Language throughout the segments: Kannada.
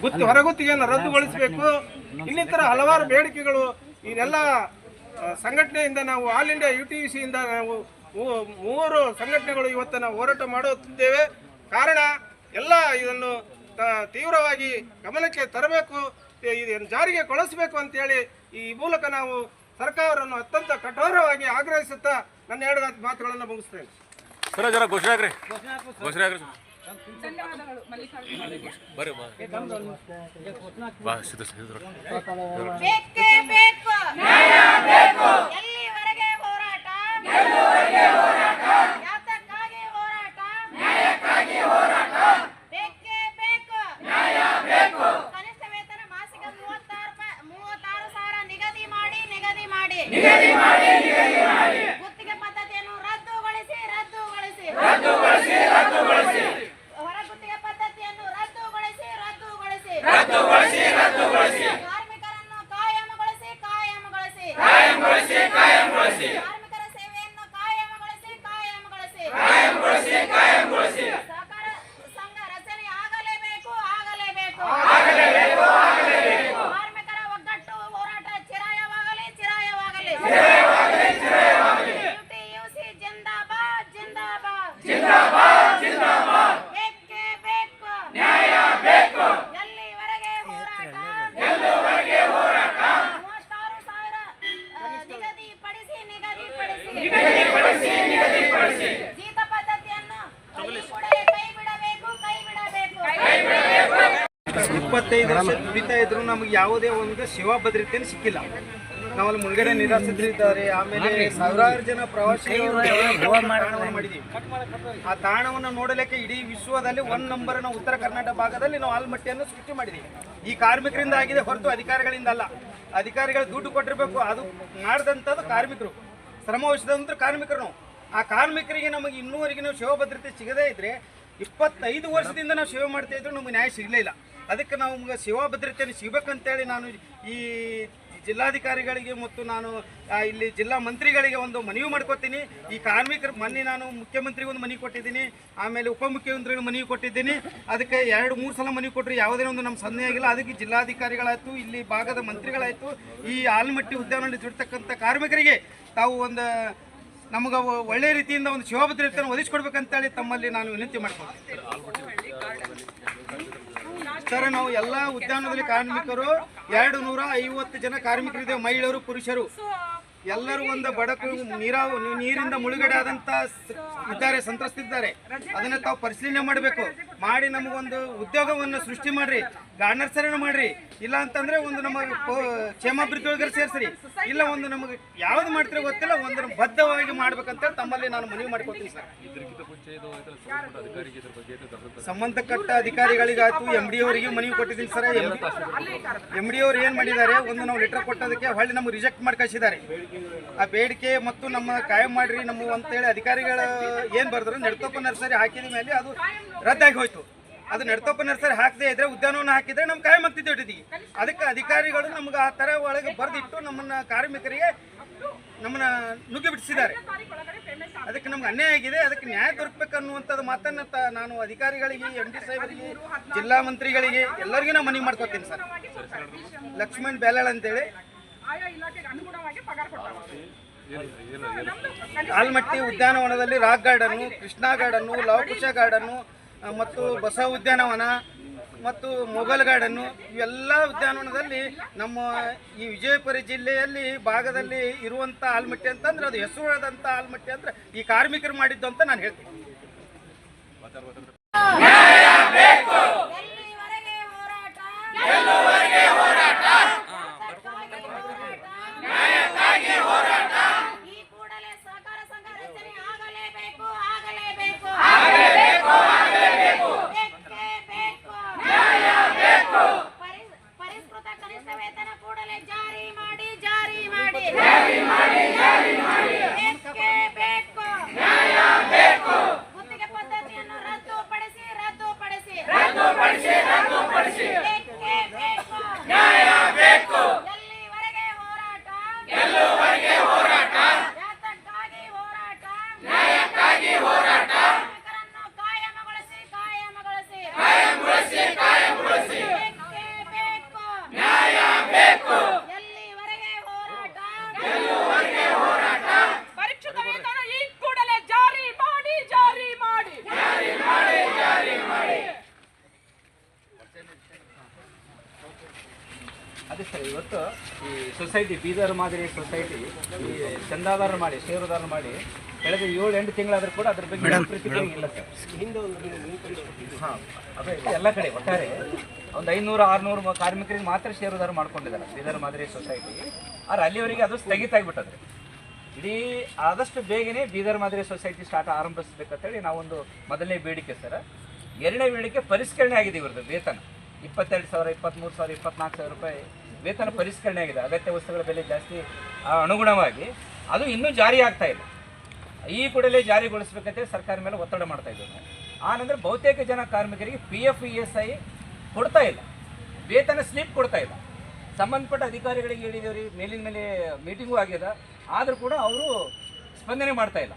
ಗುತ್ತಿ ಹೊರಗುತ್ತಿಗೆಯನ್ನು ರದ್ದುಗೊಳಿಸಬೇಕು ಇನ್ನಿತರ ಹಲವಾರು ಬೇಡಿಕೆಗಳು ಇದೆಲ್ಲ ಸಂಘಟನೆಯಿಂದ ನಾವು ಆಲ್ ಇಂಡಿಯಾ ಯು ಟಿ ಸಿಯಿಂದ ನಾವು ಮೂರು ಮೂವರು ಸಂಘಟನೆಗಳು ಇವತ್ತು ನಾವು ಹೋರಾಟ ಮಾಡುತ್ತಿದ್ದೇವೆ. ಕಾರಣ ಎಲ್ಲ ಇದನ್ನು ತ- ತೀವ್ರವಾಗಿ ಗಮನಕ್ಕೆ ತರಬೇಕು ಇದನ್ನು ಜಾರಿಗೆ ಕೊಳಿಸಬೇಕು ಅಂತೇಳಿ ಈ ಮೂಲಕ ನಾವು ಸರ್ಕಾರವನ್ನು ಅತ್ಯಂತ ಕಠೋರವಾಗಿ ಆಗ್ರಹಿಸುತ್ತಾ ನನ್ನ ಎರಡು ಮಾತುಗಳನ್ನು ಮುಗಿಸ್ತೇನೆ. ಧನ್ಯವಾದಗಳು ಮಲ್ಲಿಕಾರ್ಜುನ ಜೀತ ಪದ್ಧತಿಯನ್ನು ಕೈ ಬಿಡಬೇಕು ಕೈ ಬಿಡಬೇಕು. ಕೈ ಬಿಡಬೇಕು. ಇಪ್ಪತ್ತೈದು ವರ್ಷ ದುಡಿತಾ ಇದ್ರು ನಮ್ಗೆ ಯಾವುದೇ ಒಂದು ಸೇವಾ ಭದ್ರತೆಯನ್ನು ಸಿಕ್ಕಿಲ್ಲ. ನಾವಲ್ಲಿ ಮುಳುಗಡೆ ನಿರಾಶ್ರಿತರಿದ್ದಾರೆ. ಆಮೇಲೆ ಸಾವಿರಾರು ಜನ ಪ್ರವಾಸಿಗರು ತಾಣವನ್ನು ಮಾಡಿದ್ದೀವಿ ಆ ತಾಣವನ್ನು ನೋಡಲಿಕ್ಕೆ ಇಡೀ ವಿಶ್ವದಲ್ಲಿ ಒನ್ ನಂಬರ್ ನಾವು ಉತ್ತರ ಕರ್ನಾಟಕ ಭಾಗದಲ್ಲಿ ನಾವು ಆಲ್ಮಟ್ಟಿಯನ್ನು ಸೃಷ್ಟಿ ಮಾಡಿದ್ದೀವಿ ಈ ಕಾರ್ಮಿಕರಿಂದ ಆಗಿದೆ ಹೊರತು ಅಧಿಕಾರಿಗಳಿಂದ ಅಲ್ಲ ಅಧಿಕಾರಿಗಳು ದುಡ್ಡು ಕೊಟ್ಟಿರಬೇಕು, ಅದು ಮಾಡಿದಂಥದ್ದು ಕಾರ್ಮಿಕರು. ಶ್ರಮ ವಹಿಸಿದಂಥ ಕಾರ್ಮಿಕರು ನಾವು. ಆ ಕಾರ್ಮಿಕರಿಗೆ ನಮಗೆ ಇನ್ನೂವರೆಗೆ ನಾವು ಸೇವಾ ಭದ್ರತೆ ಸಿಗದೇ ಇದ್ರೆ ಇಪ್ಪತ್ತೈದು ವರ್ಷದಿಂದ ನಾವು ಸೇವೆ ಮಾಡ್ತಾ ಇದ್ರು ನಮಗೆ ನ್ಯಾಯ ಸಿಗಲಿಲ್ಲ ಅದಕ್ಕೆ ನಮ್ಗೆ ಸೇವಾ ಭದ್ರತೆಯನ್ನು ಸಿಗಬೇಕಂತೇಳಿ ನಾನು ಈ ಜಿಲ್ಲಾಧಿಕಾರಿಗಳಿಗೆ ಮತ್ತು ನಾನು ಇಲ್ಲಿ ಜಿಲ್ಲಾ ಮಂತ್ರಿಗಳಿಗೆ ಒಂದು ಮನವಿ ಮಾಡ್ಕೊತೀನಿ. ಈ ಕಾರ್ಮಿಕರ ಮೊನ್ನೆ ನಾನು ಮುಖ್ಯಮಂತ್ರಿಗೆ ಒಂದು ಮನವಿ ಕೊಟ್ಟಿದ್ದೀನಿ. ಆಮೇಲೆ ಉಪಮುಖ್ಯಮಂತ್ರಿಗಳು ಮನವಿ ಕೊಟ್ಟಿದ್ದೀನಿ. ಅದಕ್ಕೆ ಎರಡು, ಮೂರು ಸಲ ಮನವಿ ಕೊಟ್ಟರೆ ಯಾವುದೇ ಒಂದು ನಮ್ಮ ಸನ್ನೆ ಆಗಿಲ್ಲ. ಅದಕ್ಕೆ ಜಿಲ್ಲಾಧಿಕಾರಿಗಳಾಯಿತು, ಇಲ್ಲಿ ಭಾಗದ ಮಂತ್ರಿಗಳಾಯಿತು, ಈ ಆಲ್ಮಟ್ಟಿ ಉದ್ಯಾನದಲ್ಲಿ ದುಡಿತಕ್ಕಂಥ ಕಾರ್ಮಿಕರಿಗೆ ತಾವು ಒಂದು ನಮಗೆ ಒಳ್ಳೆಯ ರೀತಿಯಿಂದ ಒಂದು ಶಿವಭದ್ರತೆಯನ್ನು ಭದ್ರತೆಯನ್ನು ಒದಗಿಸ್ಕೊಡ್ಬೇಕಂತೇಳಿ ತಮ್ಮಲ್ಲಿ ನಾನು ವಿನಂತಿ ಮಾಡ್ಕೊಳ್ತೀನಿ. ಸರ್, ನಾವು ಎಲ್ಲ ಉದ್ಯಾನದಲ್ಲಿ ಕಾರ್ಮಿಕರು, ಎರಡು ನೂರ ಐವತ್ತು ಜನ ಕಾರ್ಮಿಕರಿದ್ದೇವೆ, ಮಹಿಳೆಯರು, ಪುರುಷರು. ಎಲ್ಲರೂ ಒಂದು ಬಡಕು ನೀರಾವ ನೀರಿಂದ ಮುಳುಗಡೆ ಆದಂತ ಇದ್ದಾರೆ, ಸಂತ್ರಸ್ತಿದ್ದಾರೆ. ಅದನ್ನ ತಾವು ಪರಿಶೀಲನೆ ಮಾಡಬೇಕು. ಮಾಡಿ ನಮಗೊಂದು ಉದ್ಯೋಗವನ್ನು ಸೃಷ್ಟಿ ಮಾಡ್ರಿ. ಗಾರ್ನರ್ಸರನ್ನು ಮಾಡ್ರಿ. ಇಲ್ಲ ಅಂತಂದ್ರೆ ಒಂದು ನಮ್ಮ ಕೋ- ಕ್ಷೇಮಾಭಿವೃದ್ಧಿ ಒಳಗಡೆ ಸೇರಿಸ್ರಿ. ಇಲ್ಲ ಒಂದು ನಮಗೆ ಯಾವ್ದು ಮಾಡ್ತೀರೋ ಗೊತ್ತಿಲ್ಲ ಒಂದು ಬದ್ಧವಾಗಿ ಮಾಡ್ಬೇಕಂತೇಳಿ ತಮ್ಮಲ್ಲಿ ನಾನು ಮನವಿ ಮಾಡ್ಕೊತೀನಿ ಸರ್. ಸಂಬಂಧಪಟ್ಟ ಅಧಿಕಾರಿಗಳಿಗಾಯ್ತು ಎಂ ಡಿ ಅವರಿಗೆ ಮನವಿ ಕೊಟ್ಟಿದ್ದೀನಿ ಸರ್. ಎಂ ಡಿ ಅವ್ರು ಏನ್ ಮಾಡಿದ್ದಾರೆ ಒಂದು ನಾವು ಲೆಟರ್ ಕೊಟ್ಟದಕ್ಕೆ ಹೊಳ್ಳಿ ನಮ್ಗೆ ರಿಜೆಕ್ಟ್ ಮಾಡಿ ಕಳಿಸಿದ್ದಾರೆ. ಆ ಬೇಡಿಕೆ ಮತ್ತು ನಮ್ಮ ಕಾಯಂ ಮಾಡ್ರಿ ನಮ್ಮ ಅಂತೇಳಿ ಅಧಿಕಾರಿಗಳ ಏನ್ ಬರ್ದ್ರು ನಡ್ಕೊಪ್ಪ ನರ್ಸರಿ ಹಾಕಿದ ಮೇಲೆ ಅದು ರದ್ದಾಗಿ ಹೋಯ್ತು. ಅದು ನಡ್ತಪ್ಪ ನರ್ಸರಿ ಹಾಕದೇ ಇದ್ರೆ ಉದ್ಯಾನವನ ಹಾಕಿದ್ರೆ ನಮ್ ಕಾಯಂ ಆಗ್ತಿದ್ದೇವೆ ಅದಕ್ಕೆ ಅಧಿಕಾರಿಗಳು ನಮ್ಗೆ ಆ ತರ ಒಳಗೆ ಬರ್ದಿಟ್ಟು ನಮ್ಮನ್ನ ಕಾರ್ಮಿಕರಿಗೆ ನಮ್ಮನ್ನ ನುಗ್ಗಿ ಬಿಡಿಸಿದ್ದಾರೆ. ಅದಕ್ಕೆ ನಮ್ಗೆ ಅನ್ಯಾಯ ಆಗಿದೆ. ಅದಕ್ಕೆ ನ್ಯಾಯ ದೊರಕಬೇಕನ್ನುವಂಥದ್ದು ಮಾತನ್ನ ನಾನು ಅಧಿಕಾರಿಗಳಿಗೆ ಎಂ ಡಿ ಸಾಹೇಬರಿಗೆ, ಜಿಲ್ಲಾ ಮಂತ್ರಿಗಳಿಗೆ ಎಲ್ಲರಿಗೂ ನಾನು ಮನವಿ ಮಾಡ್ಕೊತೀನಿ ಸರ್. ಲಕ್ಷ್ಮಣ್ ಬೇಲಾಳ್ ಅಂತೇಳಿ. ಆಲ್ಮಟ್ಟಿ ಉದ್ಯಾನವನದಲ್ಲಿ rock garden, Krishna garden, Lavakusha garden ಮತ್ತು ಬಸವ ಉದ್ಯಾನವನ ಮತ್ತು ಮೊಘಲ್ ಗಾರ್ಡನ್ನು ಇವೆಲ್ಲ ಉದ್ಯಾನವನದಲ್ಲಿ ನಮ್ಮ ಈ ವಿಜಯಪುರ ಜಿಲ್ಲೆಯಲ್ಲಿ ಭಾಗದಲ್ಲಿ ಇರುವಂಥ ಆಲ್ಮಟ್ಟಿ ಅಂತಂದ್ರೆ ಅದು ಹೆಸರುವಾದಂಥ ಆಲ್ಮಟ್ಟಿ ಅಂದರೆ ಈ ಕಾರ್ಮಿಕರು ಮಾಡಿದ್ದು ಅಂತ ನಾನು ಹೇಳ್ತೀನಿ ಎಲ್ಲಿವರೆಗೆ ಹೋರಾಟ ಎಲ್ಲುವರೆಗೆ ಹೋರಾಟ ನ್ಯಾಯಕ್ಕಾಗಿ ಹೋರಾಟ ಈ ಕೂಡಲೇ ಸಹಕಾರ ಸಂಘ ರಚನೆ ಆಗಲೇಬೇಕು ಆಗಲೇಬೇಕು ಆಗಲೇಬೇಕು ಆಗಲೇಬೇಕು ಬೇಕೇ ಬೇಕು ನ್ಯಾಯ ಬೇಕು ಪರಿಷ್ಕೃತ ಕನಿಷ್ಠ ವೇತನ ಕೂಡಲೇ ಜಾರಿ ಮಾಡಿ ಜಾರಿ ಮಾಡಿ ಜಾರಿ ಮಾಡಿ ಜಾರಿ ಮಾಡಿ ಬೇಕೇ ಬೇಕು ನ್ಯಾಯ ಬೇಕು ಗುತ್ತಿಗೆ ಪದ್ಧತಿಯನ್ನು ರದ್ದುಪಡಿಸಿ ರದ್ದುಪಡಿಸಿ ರದ್ದುಪಡಿಸಿ ಸರ್ ಇವತ್ತು ಈ ಸೊಸೈಟಿ ಬೀದರ್ ಮಾದರಿ ಸೊಸೈಟಿ ಈ ಚಂದಾದಾರ ಮಾಡಿ ಷೇರುದಾರ ಮಾಡಿ ಕಳೆದ ಏಳು ಎಂಟು ತಿಂಗಳಾದ್ರೂ ಕೂಡ ಅದ್ರ ಬಗ್ಗೆ ಇಲ್ಲ ಸರ್. ಹಾಂ ಅದೇ ಎಲ್ಲ ಕಡೆ ಒಟ್ಟಾರೆ ಒಂದು ಐನೂರು ಆರುನೂರು ಕಾರ್ಮಿಕರಿಗೆ ಮಾತ್ರ ಷೇರುದಾರ ಮಾಡ್ಕೊಂಡಿದ್ದಾರೆ ಬೀದರ್ ಮಾದರಿ ಸೊಸೈಟಿ ಆದ್ರೆ ಅಲ್ಲಿವರೆಗೆ ಅದು ಸ್ಥಗಿತ ಆಗಿಬಿಟ್ಟದ್ರಿ ಇಡೀ ಆದಷ್ಟು ಬೇಗನೆ ಬೀದರ್ ಮಾದರಿ ಸೊಸೈಟಿ ಸ್ಟಾರ್ಟ್ ಆರಂಭಿಸ್ಬೇಕಂತೇಳಿ ನಾವೊಂದು ಮೊದಲನೇ ಬೇಡಿಕೆ ಸರ್. ಎರಡನೇ ಬೇಡಿಕೆ ಪರಿಷ್ಕರಣೆ ಆಗಿದೆ ಇವ್ರದ್ದು ವೇತನ. ಇಪ್ಪತ್ತೆರಡು ಸಾವಿರ ಇಪ್ಪತ್ತ್ಮೂರು ಸಾವಿರ ಇಪ್ಪತ್ನಾಲ್ಕು ಸಾವಿರ ರೂಪಾಯಿ ವೇತನ ಪರಿಷ್ಕರಣೆ ಆಗಿದೆ, ಅಗತ್ಯ ವಸ್ತುಗಳ ಬೆಲೆ ಜಾಸ್ತಿ ಅನುಗುಣವಾಗಿ ಅದು ಇನ್ನೂ ಜಾರಿ ಆಗ್ತಾ ಇಲ್ಲ. ಈ ಕೂಡಲೇ ಜಾರಿಗೊಳಿಸ್ಬೇಕಂತ ಸರ್ಕಾರ ಮೇಲೆ ಒತ್ತಡ ಮಾಡ್ತಾ ಇದ್ದೇವೆ ಆನಂತರ ಬಹುತೇಕ ಜನ ಕಾರ್ಮಿಕರಿಗೆ P F E S I ಕೊಡ್ತಾ ಇಲ್ಲ. ವೇತನ ಸ್ಲಿಪ್ ಕೊಡ್ತಾ ಇಲ್ಲ. ಸಂಬಂಧಪಟ್ಟ ಅಧಿಕಾರಿಗಳಿಗೆ ಹೇಳಿದವ್ರಿ, ಮೇಲಿನ ಮೇಲೆ ಮೀಟಿಂಗು ಆಗ್ಯದ, ಆದರೂ ಕೂಡ ಅವರು ಸ್ಪಂದನೆ ಮಾಡ್ತಾ ಇಲ್ಲ.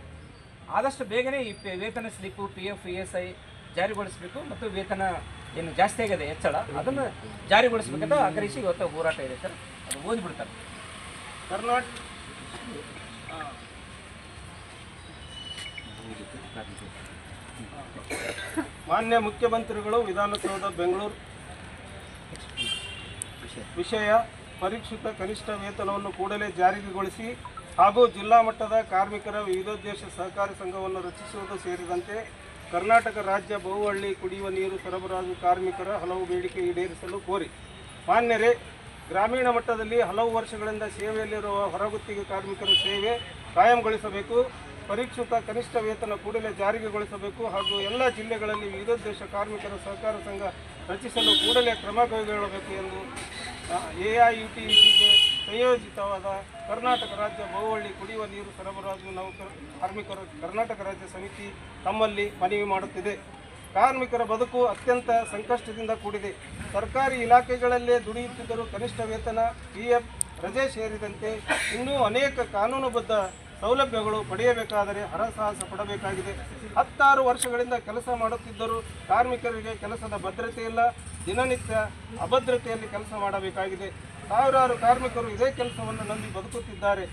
ಆದಷ್ಟು ಬೇಗನೆ ಈ ವೇತನ slip P F E S I ಜಾರಿಗೊಳಿಸಬೇಕು ಮತ್ತು ವೇತನ ಏನು ಜಾಸ್ತಿ ಆಗಿದೆ ಹೆಚ್ಚಳ ಅದನ್ನು ಜಾರಿಗೊಳಿಸಬೇಕಂತ ಆಗ್ರಹಿಸಿ ಇವತ್ತು ಹೋರಾಟ ಇದೆ ಸರ್. ಅದು ಓದ್ಬಿಡ್ತಾರೆ. ಕರ್ನಾಟಕ ಮಾನ್ಯ ಮುಖ್ಯಮಂತ್ರಿಗಳು ವಿಧಾನಸೌಧ, ಬೆಂಗಳೂರು. ವಿಷಯ ಪರೀಕ್ಷಿತ ಕನಿಷ್ಠ ವೇತನವನ್ನು ಕೂಡಲೇ ಜಾರಿಗೊಳಿಸಿ ಹಾಗೂ ಜಿಲ್ಲಾ ಮಟ್ಟದ ಕಾರ್ಮಿಕರ ವಿವಿಧೋದ್ದೇಶ ಸಹಕಾರಿ ಸಂಘವನ್ನು ರಚಿಸುವುದು ಸೇರಿದಂತೆ ಕರ್ನಾಟಕ ರಾಜ್ಯ ಬಹುಹಳ್ಳಿ ಕುಡಿಯುವ ನೀರು ಸರಬರಾಜು ಕಾರ್ಮಿಕರ ಹಲವು ಬೇಡಿಕೆ ಈಡೇರಿಸಲು ಕೋರಿ. ಮಾನ್ಯರೇ, ಗ್ರಾಮೀಣ ಮಟ್ಟದಲ್ಲಿ ಹಲವು ವರ್ಷಗಳಿಂದ ಸೇವೆಯಲ್ಲಿರುವ ಹೊರಗುತ್ತಿಗೆ ಕಾರ್ಮಿಕರ ಸೇವೆ ಕಾಯಂಗೊಳಿಸಬೇಕು. ಪರೀಕ್ಷಿತ ಕನಿಷ್ಠ ವೇತನ ಕೂಡಲೇ ಜಾರಿಗೆಗೊಳಿಸಬೇಕು ಹಾಗೂ ಎಲ್ಲ ಜಿಲ್ಲೆಗಳಲ್ಲಿ ವಿವಿಧೋದ್ದೇಶ ಕಾರ್ಮಿಕರ ಸಹಕಾರ ಸಂಘ ರಚಿಸಲು ಕೂಡಲೇ ಕ್ರಮ ಕೈಗೊಳ್ಳಬೇಕು ಎಂದು ಎಐಯುಟಿಗೆ ಸಂಯೋಜಿತವಾದ ಕರ್ನಾಟಕ ರಾಜ್ಯ ಬಹುಹಳ್ಳಿ ಕುಡಿಯುವ ನೀರು ಸರಬರಾಜು ನೌಕರ, ಕಾರ್ಮಿಕರು ಕರ್ನಾಟಕ ರಾಜ್ಯ ಸಮಿತಿ ತಮ್ಮಲ್ಲಿ ಮನವಿ ಮಾಡುತ್ತಿದೆ. ಕಾರ್ಮಿಕರ ಬದುಕು ಅತ್ಯಂತ ಸಂಕಷ್ಟದಿಂದ ಕೂಡಿದೆ. ಸರ್ಕಾರಿ ಇಲಾಖೆಗಳಲ್ಲೇ ದುಡಿಯುತ್ತಿದ್ದರೂ ಕನಿಷ್ಠ ವೇತನ ಪಿ ಎಫ್ ರಜೆ ಸೇರಿದಂತೆ ಇನ್ನೂ ಅನೇಕ ಕಾನೂನುಬದ್ಧ ಸೌಲಭ್ಯಗಳು ಪಡೆಯಬೇಕಾದರೆ ಹರಸಾಹಸ ಪಡಬೇಕಾಗಿದೆ. ಹತ್ತಾರು ವರ್ಷಗಳಿಂದ ಕೆಲಸ ಮಾಡುತ್ತಿದ್ದರೂ ಕಾರ್ಮಿಕರಿಗೆ ಕೆಲಸದ ಭದ್ರತೆ ಇಲ್ಲ ದಿನನಿತ್ಯ ಅಭದ್ರತೆಯಲ್ಲಿ ಕೆಲಸ ಮಾಡಬೇಕಾಗಿದೆ. ಸಾವಿರಾರು ಕಾರ್ಮಿಕರು ಇದೇ ಕೆಲಸವನ್ನು ನಂಬಿ ಬದುಕುತ್ತಿದ್ದಾರೆ.